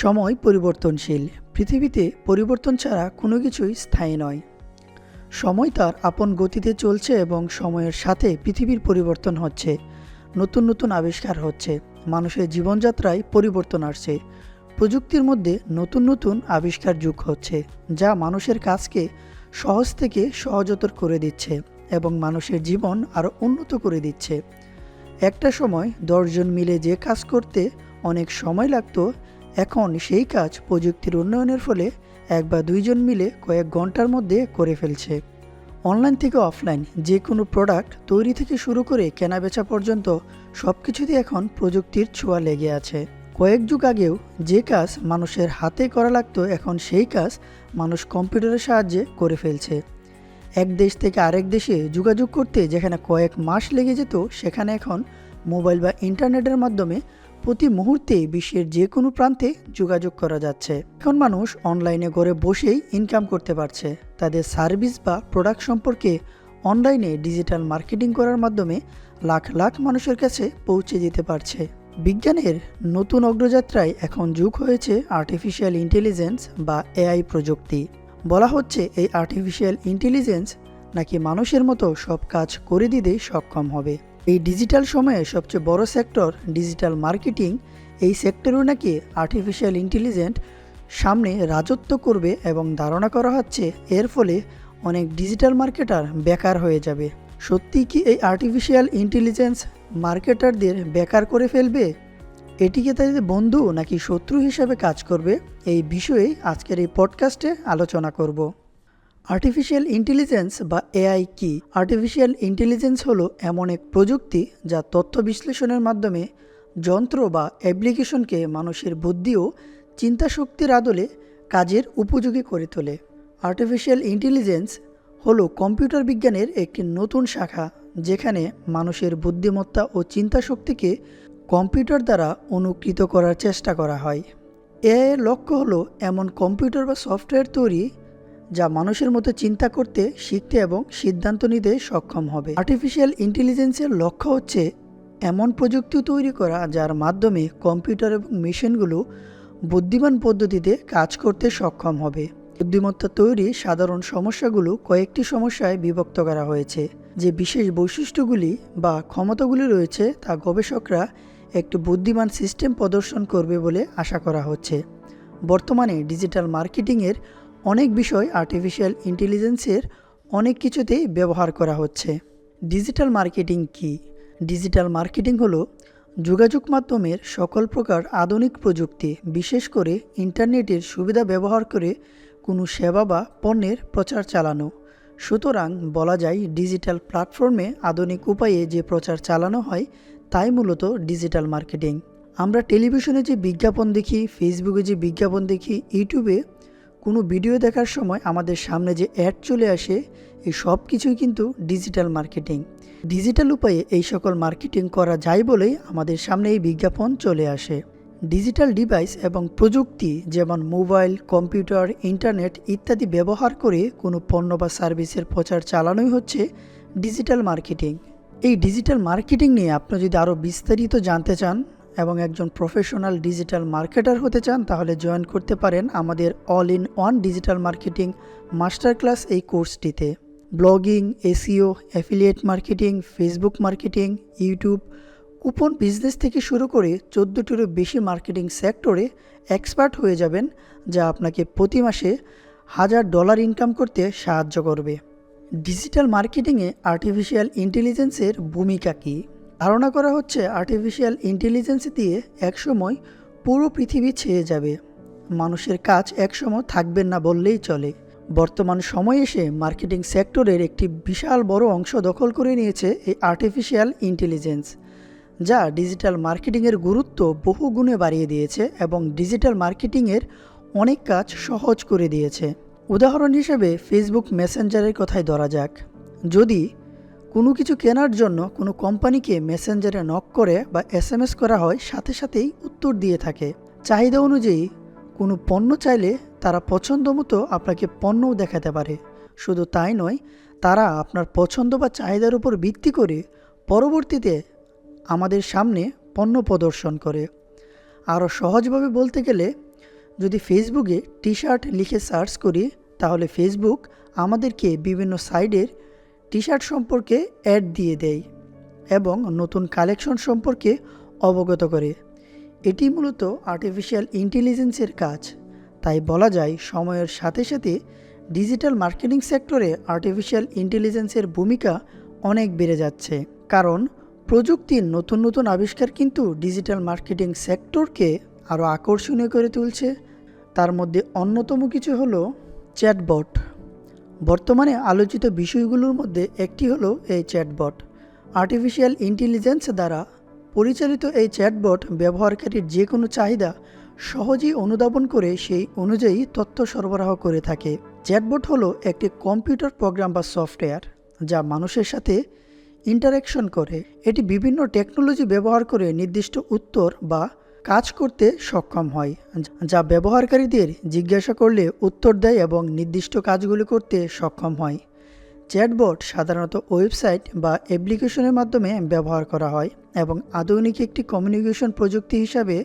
সময় পরিবর্তনশীল। পৃথিবীতে পরিবর্তন ছাড়া কোনো কিছুই স্থায়ী নয়। সময় তার আপন গতিতে চলছে এবং সময়ের সাথে পৃথিবীর পরিবর্তন হচ্ছে। নতুন নতুন আবিষ্কার হচ্ছে। মানুষের জীবনযাত্রায় পরিবর্তন আসছে। প্রযুক্তির মধ্যে নতুন নতুন আবিষ্কার যুগ হচ্ছে, যা মানুষের কাজকে সহজ থেকে সহজতর করে দিচ্ছে এবং মানুষের জীবন আরও উন্নত করে দিচ্ছে। একটা সময় দশজন মিলে যে কাজ করতে অনেক সময় লাগতো এখন সেই কাজ প্রযুক্তির উন্নয়নের ফলে এক বা দুইজন মিলে কয়েক ঘণ্টার মধ্যে করে ফেলছে। অনলাইন থেকে অফলাইন যে কোনো প্রোডাক্ট তৈরি থেকে শুরু করে কেনাবেচা পর্যন্ত সব কিছুতে এখন প্রযুক্তির ছোঁয়া লেগে আছে। কয়েক যুগ আগেও যে কাজ মানুষের হাতে করা লাগতো এখন সেই কাজ মানুষ কম্পিউটারের সাহায্যে করে ফেলছে। এক দেশ থেকে আরেক দেশে যোগাযোগ করতে যেখানে কয়েক মাস লেগে যেত, সেখানে এখন মোবাইল বা ইন্টারনেটের মাধ্যমে প্রতি মুহূর্তে বিশ্বের যে কোনো প্রান্তে যোগাযোগ করা যাচ্ছে। এখন মানুষ অনলাইনে ঘরে বসেই ইনকাম করতে পারছে। তাদের সার্ভিস বা প্রোডাক্ট সম্পর্কে অনলাইনে ডিজিটাল মার্কেটিং করার মাধ্যমে লাখ লাখ মানুষের কাছে পৌঁছে যেতে পারছে। বিজ্ঞানের নতুন অগ্রযাত্রায় এখন যুগ হয়েছে আর্টিফিশিয়াল ইন্টেলিজেন্স বা এআই প্রযুক্তি। বলা হচ্ছে এই আর্টিফিশিয়াল ইন্টেলিজেন্স নাকি মানুষের মতো সব কাজ করে দিতে সক্ষম হবে। এই ডিজিটাল সময়ে সবচেয়ে বড় সেক্টর ডিজিটাল মার্কেটিং, এই সেক্টরেও নাকি আর্টিফিশিয়াল ইন্টেলিজেন্ট সামনে রাজত্ব করবে এবং ধারণা করা হচ্ছে এর ফলে অনেক ডিজিটাল মার্কেটার বেকার হয়ে যাবে। সত্যি কি এই আর্টিফিশিয়াল ইন্টেলিজেন্স মার্কেটারদের বেকার করে ফেলবে? এটিকে তাদের বন্ধু নাকি শত্রু হিসাবে কাজ করবে? এই বিষয়ে আজকের এই পডকাস্টে আলোচনা করব। আর্টিফিশিয়াল ইন্টেলিজেন্স বা এআই কি? আর্টিফিশিয়াল ইন্টেলিজেন্স হলো এমন এক প্রযুক্তি যা তথ্য বিশ্লেষণের মাধ্যমে যন্ত্র বা অ্যাপ্লিকেশনকে মানুষের বুদ্ধি ও চিন্তাশক্তির আদলে কাজের উপযোগী করে তোলে। আর্টিফিশিয়াল ইন্টেলিজেন্স হলো কম্পিউটার বিজ্ঞানের একটি নতুন শাখা যেখানে মানুষের বুদ্ধিমত্তা ও চিন্তাশক্তিকে কম্পিউটার দ্বারা অনুকৃত করার চেষ্টা করা হয়। এআই এর লক্ষ্য হলো এমন কম্পিউটার বা সফটওয়্যার তৈরি যা মানুষের মতো চিন্তা করতে, শিখতে এবং সিদ্ধান্ত নিতে সক্ষম হবে। আর্টিফিশিয়াল ইন্টেলিজেন্সের লক্ষ্য হচ্ছে এমন প্রযুক্তি তৈরি করা যার মাধ্যমে কম্পিউটার এবং মেশিনগুলো বুদ্ধিমান পদ্ধতিতে কাজ করতে সক্ষম হবে। বুদ্ধিমত্তা তৈরি সাধারণ সমস্যাগুলো কয়েকটি সমস্যায় বিভক্ত করা হয়েছে। যে বিশেষ বৈশিষ্ট্যগুলি বা ক্ষমতাগুলি রয়েছে তা গবেষকরা একটি বুদ্ধিমান সিস্টেম প্রদর্শন করবে বলে আশা করা হচ্ছে। বর্তমানে ডিজিটাল মার্কেটিংয়ের অনেক বিষয় আর্টিফিশিয়াল ইন্টেলিজেন্সের অনেক কিছুতেই ব্যবহার করা হচ্ছে। ডিজিটাল মার্কেটিং কি? ডিজিটাল মার্কেটিং হলো যোগাযোগ মাধ্যমের সকল প্রকার আধুনিক প্রযুক্তি, বিশেষ করে ইন্টারনেটের সুবিধা ব্যবহার করে কোনো সেবা বা পণ্যের প্রচার চালানো। সুতরাং বলা যায় ডিজিটাল প্ল্যাটফর্মে আধুনিক উপায়ে যে প্রচার চালানো হয়, তাই মূলত ডিজিটাল মার্কেটিং আমরা টেলিভিশনে যে বিজ্ঞাপন দেখি ফেসবুকে যে বিজ্ঞাপন দেখি ইউটিউবে কোনো ভিডিও দেখার সময় আমাদের সামনে যে অ্যাড চলে আসে, এই সব কিছুই কিন্তু ডিজিটাল মার্কেটিং। ডিজিটাল উপায়ে এই সকল মার্কেটিং করা যায় বলেই আমাদের সামনে এই বিজ্ঞাপন চলে আসে। ডিজিটাল ডিভাইস এবং প্রযুক্তি যেমন মোবাইল, কম্পিউটার, ইন্টারনেট ইত্যাদি ব্যবহার করে কোনো পণ্য বা সার্ভিসের প্রচার চালানোই হচ্ছে ডিজিটাল মার্কেটিং। এই ডিজিটাল মার্কেটিং নিয়ে আপনি যদি আরও বিস্তারিত জানতে চান এবং একজন প্রফেশনাল ডিজিটাল মার্কেটার হতে চান, তাহলে জয়েন করতে পারেন আমাদের all in one digital marketing master class এই কোর্সটিতে blogging SEO affiliate marketing Facebook marketing YouTube coupon business থেকে শুরু করে চোদ্দোটিরও বেশি মার্কেটিং সেক্টরে এক্সপার্ট হয়ে যাবেন, যা আপনাকে প্রতি মাসে হাজার ডলার ইনকাম করতে সাহায্য করবে। ডিজিটাল মার্কেটিংয়ে আর্টিফিশিয়াল ইন্টেলিজেন্সের ভূমিকা কী? ধারণা করা হচ্ছে আর্টিফিশিয়াল ইন্টেলিজেন্স দিয়ে একসময় পুরো পৃথিবী ছেয়ে যাবে। মানুষের কাজ একসময় থাকবেন না বললেই চলে। বর্তমান সময়ে এসে মার্কেটিং সেক্টরের একটি বিশাল বড় অংশ দখল করে নিয়েছে এই আর্টিফিশিয়াল ইন্টেলিজেন্স যা ডিজিটাল মার্কেটিংয়ের গুরুত্ব বহু গুণে বাড়িয়ে দিয়েছে এবং ডিজিটাল মার্কেটিংয়ের অনেক কাজ সহজ করে দিয়েছে। উদাহরণ হিসেবে ফেসবুক মেসেঞ্জারের কথাই ধরা যাক। যদি কোনো কিছু কেনার জন্য কোনো কোম্পানিকে মেসেঞ্জারে নক করে বা এস এম এস করা হয় সাথে সাথেই উত্তর দিয়ে থাকে। চাহিদা অনুযায়ী, কোনো পণ্য চাইলে তারা পছন্দ মতো আপনাকে পণ্যও দেখাতে পারে। শুধু তাই নয়, তারা আপনার পছন্দ বা চাহিদার উপর ভিত্তি করে পরবর্তীতে আমাদের সামনে পণ্য প্রদর্শন করে। আরও সহজভাবে বলতে গেলে, যদি ফেসবুকে টি শার্ট লিখে সার্চ করি, তাহলে ফেসবুক আমাদেরকে বিভিন্ন সাইডের টি শার্ট সম্পর্কে অ্যাড দিয়ে দেয় এবং নতুন কালেকশন সম্পর্কে অবগত করে। এটি মূলত আর্টিফিশিয়াল ইন্টেলিজেন্সের কাজ। তাই বলা যায়, সময়ের সাথে সাথে ডিজিটাল মার্কেটিং সেক্টরে আর্টিফিশিয়াল ইন্টেলিজেন্সের ভূমিকা অনেক বেড়ে যাচ্ছে। কারণ, প্রযুক্তির নতুন নতুন আবিষ্কার কিন্তু ডিজিটাল মার্কেটিং সেক্টরকে আরও আকর্ষণীয় করে তুলছে। তার মধ্যে অন্যতম কিছু হলো চ্যাটবট বর্তমানে আলোচিত বিষয়গুলোর মধ্যে একটি হলো এই চ্যাটবট। আর্টিফিশিয়াল ইন্টেলিজেন্স দ্বারা পরিচালিত এই চ্যাটবট ব্যবহারকারীর যে কোনো চাহিদা সহজেই অনুধাবন করে সেই অনুযায়ী তথ্য সরবরাহ করে থাকে। চ্যাটবট হলো একটি কম্পিউটার প্রোগ্রাম বা সফটওয়্যার যা মানুষের সাথে ইন্টারাকশন করে। এটি বিভিন্ন টেকনোলজি ব্যবহার করে নির্দিষ্ট উত্তর বা কাজ করতে সক্ষম হয়, যা ব্যবহারকারীদের জিজ্ঞাসা করলে উত্তর দেয় এবং নির্দিষ্ট কাজগুলি করতে সক্ষম হয়। চ্যাটবট সাধারণত ওয়েবসাইট বা অ্যাপ্লিকেশনের মাধ্যমে ব্যবহার করা হয় এবং আধুনিক একটি কমিউনিকেশন প্রযুক্তি হিসাবে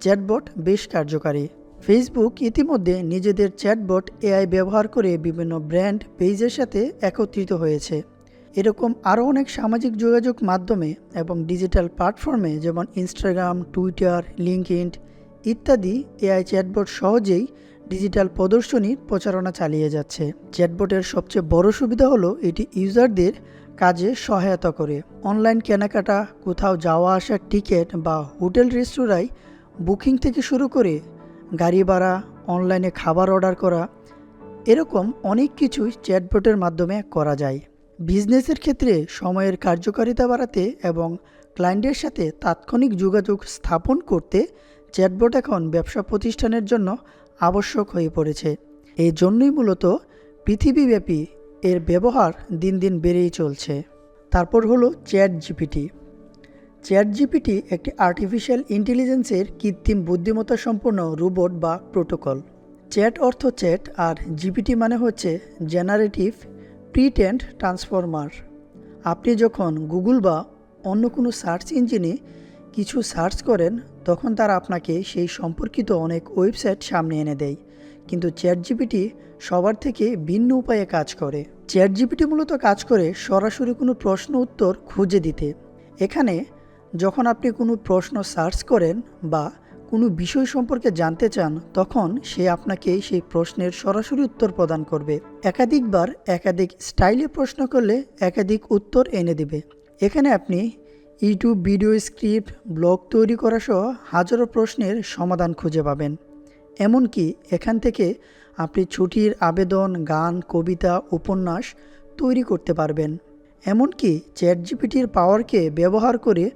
চ্যাটবট বেশ কার্যকারী। ফেসবুক ইতিমধ্যে নিজেদের চ্যাটবট এআই ব্যবহার করে বিভিন্ন ব্র্যান্ড পেজের সাথে একত্রিত হয়েছে। এরকম আরও অনেক সামাজিক যোগাযোগ মাধ্যমে এবং ডিজিটাল প্ল্যাটফর্মে যেমন ইনস্টাগ্রাম টুইটার লিঙ্কইন ইত্যাদি এআই চ্যাটবট সহজেই ডিজিটাল প্রদর্শনীর প্রচারণা চালিয়ে যাচ্ছে। চ্যাটবটের সবচেয়ে বড় সুবিধা হলো এটি ইউজারদের কাজে সহায়তা করে। অনলাইন কেনাকাটা, কোথাও যাওয়া আসার টিকিট বা হোটেল রেস্তোরাঁয় বুকিং থেকে শুরু করে গাড়ি ভাড়া, অনলাইনে খাবার অর্ডার করা, এরকম অনেক কিছুই চ্যাটবটের মাধ্যমে করা যায়। বিজনেসের ক্ষেত্রে সময়ের কার্যকারিতা বাড়াতে এবং ক্লায়েন্টের সাথে তাৎক্ষণিক যোগাযোগ স্থাপন করতে চ্যাটবট এখন ব্যবসা প্রতিষ্ঠানের জন্য আবশ্যক হয়ে পড়েছে। এই জন্যই মূলত পৃথিবীব্যাপী এর ব্যবহার দিন দিন বেড়েই চলছে। তারপর হলো চ্যাট জিপিটি চ্যাট জিপিটি একটি আর্টিফিশিয়াল ইন্টেলিজেন্সের কৃত্রিম বুদ্ধিমত্তা সম্পন্ন রোবট বা প্রোটোকল। চ্যাট অর্থ চ্যাট আর জিপিটি মানে হচ্ছে জেনারেটিভ প্রিটেন্ড ট্রান্সফর্মার আপনি যখন গুগল বা অন্য কোনো সার্চ ইঞ্জিনে কিছু সার্চ করেন, তখন তারা আপনাকে সেই সম্পর্কিত অনেক ওয়েবসাইট সামনে এনে দেয়। কিন্তু চ্যাট জিপিটি সবার থেকে ভিন্ন উপায়ে কাজ করে। চ্যাট জিপিটি মূলত কাজ করে সরাসরি কোনো প্রশ্ন উত্তর খুঁজে দিতে। এখানে যখন আপনি কোনো প্রশ্ন সার্চ করেন বা কোনো বিষয় সম্পর্কে জানতে চান, তখন সে আপনাকে সেই প্রশ্নের সরাসরি উত্তর প্রদান করবে। একাধিকবার একাধিক স্টাইলে প্রশ্ন করলে একাধিক উত্তর এনে দেবে। এখানে আপনি ইউটিউব ভিডিও স্ক্রিপ্ট, ব্লগ তৈরি করা সহ হাজারো প্রশ্নের সমাধান খুঁজে পাবেন। এমনকি এখান থেকে আপনি ছুটির আবেদন, গান, কবিতা, উপন্যাস তৈরি করতে পারবেন। এমনকি চ্যাট জিপিটির পাওয়ারকে ব্যবহার করে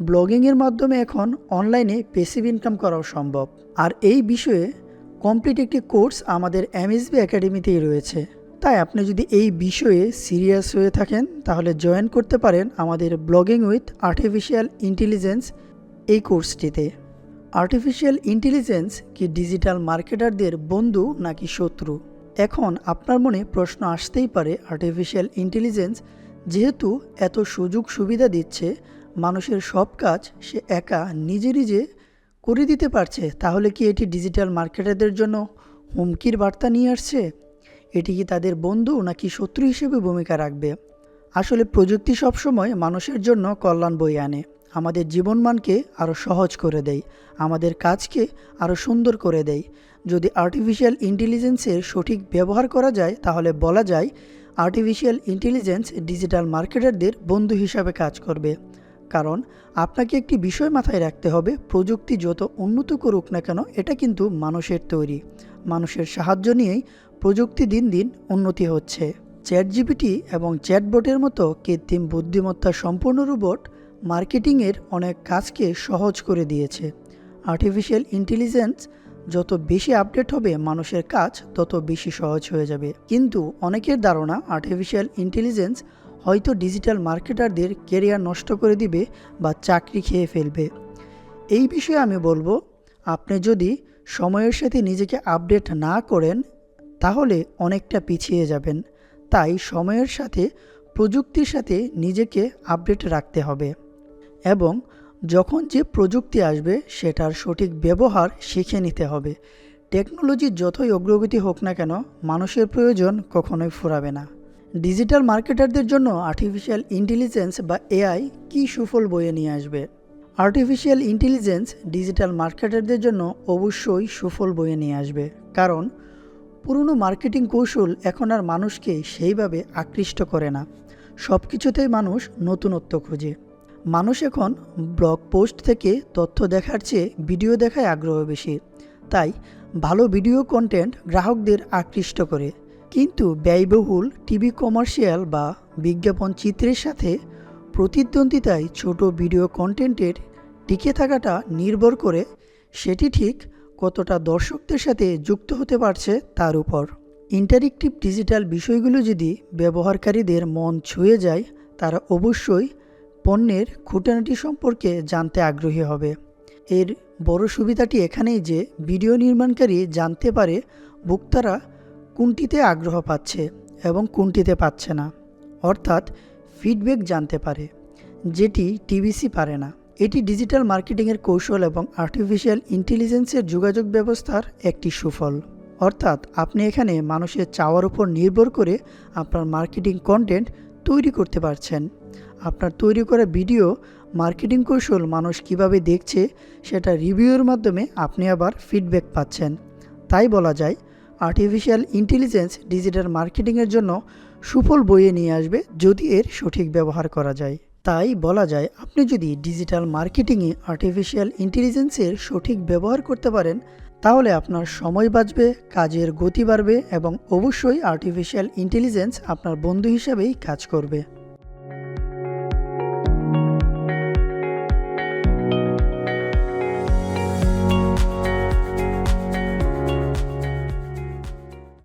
ব্লগিংয়ের মাধ্যমে এখন অনলাইনে পেসিভ ইনকাম করাও সম্ভব। আর এই বিষয়ে কমপ্লিট একটি কোর্স আমাদের এমএসবি একাডেমিতেই রয়েছে। তাই আপনি যদি এই বিষয়ে সিরিয়াস হয়ে থাকেন, তাহলে জয়েন করতে পারেন আমাদের ব্লগিং উইথ আর্টিফিশিয়াল ইন্টেলিজেন্স এই কোর্সটিতে। আর্টিফিশিয়াল ইন্টেলিজেন্স কি ডিজিটাল মার্কেটারদের বন্ধু নাকি শত্রু? এখন আপনার মনে প্রশ্ন আসতেই পারে আর্টিফিশিয়াল ইন্টেলিজেন্স যেহেতু এত সুযোগ সুবিধা দিচ্ছে মানুষের সব কাজ সে একা নিজে নিজে করে দিতে পারছে, তাহলে কি এটি ডিজিটাল মার্কেটারদের জন্য হুমকির বার্তা নিয়ে আসছে? এটি কি তাদের বন্ধু নাকি শত্রু হিসেবে ভূমিকা রাখবে? আসলে প্রযুক্তি সবসময় মানুষের জন্য কল্যাণ বই আনে। আমাদের জীবনমানকে আরও সহজ করে দেয়, আমাদের কাজকে আরও সুন্দর করে দেয়। যদি আর্টিফিশিয়াল ইন্টেলিজেন্সের সঠিক ব্যবহার করা যায়, তাহলে বলা যায় আর্টিফিশিয়াল ইন্টেলিজেন্স ডিজিটাল মার্কেটারদের বন্ধু হিসাবে কাজ করবে। কারণ আপনাকে একটি বিষয় মাথায় রাখতে হবে, প্রযুক্তি যত উন্নত করুক না কেন, এটা কিন্তু মানুষের তৈরি। মানুষের সাহায্য নিয়েই প্রযুক্তি দিন দিন উন্নতি হচ্ছে। চ্যাট জিপিটি এবং চ্যাটবটের মতো কৃত্রিম বুদ্ধিমত্তা সম্পূর্ণ রোবট মার্কেটিংয়ের অনেক কাজকে সহজ করে দিয়েছে। আর্টিফিশিয়াল ইন্টেলিজেন্স যত বেশি আপডেট হবে মানুষের কাজ তত বেশি সহজ হয়ে যাবে। কিন্তু অনেকের ধারণা আর্টিফিশিয়াল ইন্টেলিজেন্স হয়তো ডিজিটাল মার্কেটারদের কেরিয়ার নষ্ট করে দিবে বা চাকরি খেয়ে ফেলবে। এই বিষয়ে আমি বলব, আপনি যদি সময়ের সাথে নিজেকে আপডেট না করেন, তাহলে অনেকটা পিছিয়ে যাবেন। তাই সময়ের সাথে, প্রযুক্তির সাথে নিজেকে আপডেট রাখতে হবে। এবং যখন যে প্রযুক্তি আসবে, সেটার সঠিক ব্যবহার শিখে নিতে হবে। টেকনোলজির যতই অগ্রগতি হোক না কেন, মানুষের প্রয়োজন কখনোই ফুরাবে না। ডিজিটাল মার্কেটারদের জন্য আর্টিফিশিয়াল ইন্টেলিজেন্স বা এআই কি সুফল বয়ে নিয়ে আসবে? আর্টিফিশিয়াল ইন্টেলিজেন্স ডিজিটাল মার্কেটারদের জন্য অবশ্যই সুফল বয়ে নিয়ে আসবে। কারণ, পুরনো মার্কেটিং কৌশল এখন আর মানুষকে সেইভাবে আকৃষ্ট করে না। সব কিছুতেই মানুষ নতুনত্ব খোঁজে। মানুষ এখন ব্লগ পোস্ট থেকে তথ্য দেখার চেয়ে ভিডিও দেখায় আগ্রহ বেশি। তাই ভালো ভিডিও কন্টেন্ট গ্রাহকদের আকৃষ্ট করে। কিন্তু ব্যয়বহুল টিভি কমার্শিয়াল বা বিজ্ঞাপন চিত্রের সাথে প্রতিদ্বন্দ্বিতায় ছোট ভিডিও কন্টেন্টের টিকে থাকাটা নির্ভর করে, সেটি ঠিক কতটা দর্শকদের সাথে যুক্ত হতে পারছে তার উপর। ইন্টারেক্টিভ ডিজিটাল বিষয়গুলো যদি ব্যবহারকারীদের মন ছুঁয়ে যায়, তারা অবশ্যই পণ্যের খুঁটানাটি সম্পর্কে জানতে আগ্রহী হবে। এর বড় সুবিধাটি এখানেই যে, ভিডিও নির্মাণকারী জানতে পারে, ভোক্তারা কোনটিতে আগ্রহ পাচ্ছে এবং কোনটিতে পাচ্ছে না। অর্থাৎ ফিডব্যাক জানতে পারে, যেটি টিভিসি পারে না। এটি ডিজিটাল মার্কেটিংয়ের কৌশল এবং আর্টিফিশিয়াল ইন্টেলিজেন্সের যোগাযোগ ব্যবস্থার একটি সুফল। অর্থাৎ আপনি এখানে মানুষের চাওয়ার উপর নির্ভর করে আপনার মার্কেটিং কন্টেন্ট তৈরি করতে পারছেন। আপনার তৈরি করা ভিডিও মার্কেটিং কৌশল মানুষ কীভাবে দেখছে, সেটা রিভিউয়ের মাধ্যমে আপনি আবার ফিডব্যাক পাচ্ছেন। তাই বলা যায় আর্টিফিশিয়াল ইন্টেলিজেন্স ডিজিটাল মার্কেটিংয়ের জন্য সুফল বয়ে নিয়ে আসবে যদি এর সঠিক ব্যবহার করা যায়। তাই বলা যায়, আপনি যদি ডিজিটাল মার্কেটিংয়ে আর্টিফিশিয়াল ইন্টেলিজেন্সের সঠিক ব্যবহার করতে পারেন, তাহলে আপনার সময় বাঁচবে, কাজের গতি বাড়বে এবং অবশ্যই আর্টিফিশিয়াল ইন্টেলিজেন্স আপনার বন্ধু হিসাবেই কাজ করবে।